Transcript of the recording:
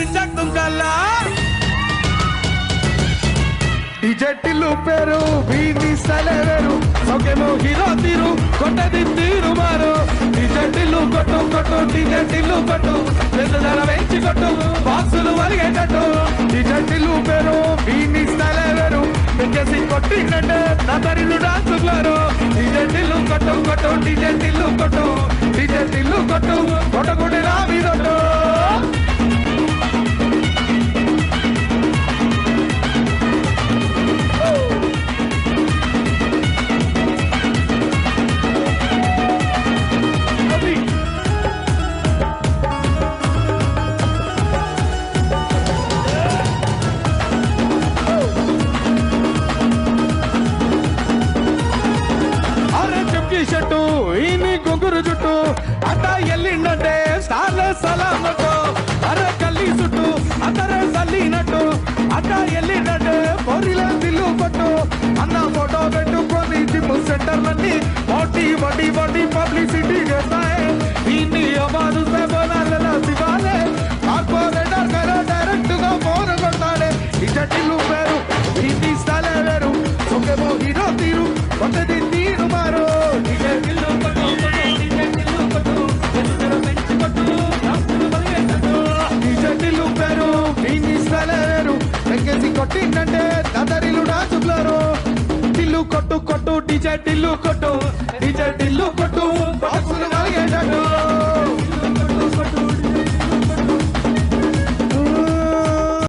టిచక్ తుంకల్లా డిజెట్టిల్లు పేరు వీని సలవేరు సొకెమో హీరో తీరు కొట్టది తీరు మారు. డిజెట్టిల్లు కొట్టు కొట్టు డిజెట్టిల్లు కొట్టు పెద్దదల వేచి వేయించి కొట్టు బాక్సులు వలిగేటట్టు డిజెట్టిల్లు పేరు వీని సలవేరు పెంచేసి కొట్టిందంటే నదరిల్లు ఈ డిజెట్టిల్లు కొట్టు కొట్టు డిజెట్టిల్లు కొట్టు. అరే చెప్కి షట్టు ఈని గుంగురు జుట్టు అట ఎల్లిండంటే స్టార్ల సలామట్టు అర కల్లి చుట్టు అతర సల్లినట్టు అట ఎల్లిండంటే పొరిల దిల్లు పట్టు. అన్న ఫోటో పెట్టుకొని జిమ్ సెంటర్లన్నీ బాడీ బాడీ బాడీ పబ్లిసిటీ చేస్తాయి. దీన్ని అమాను సేవల శివాలే. కార్పొరేటర్ గారు డైరెక్ట్గా ఫోన్ కొడతాడే ఇచ్చటిల్లు వేరు దీన్ని స్థలే వేరు. ఒకేమో హీరో తీరు కొత్తది కొట్టిందంటే దదరిలు డాన్సులారు టిల్లు కొట్టు కొట్టు డిజే టిల్లు కొట్టు డిజే టిల్లు కొట్టు.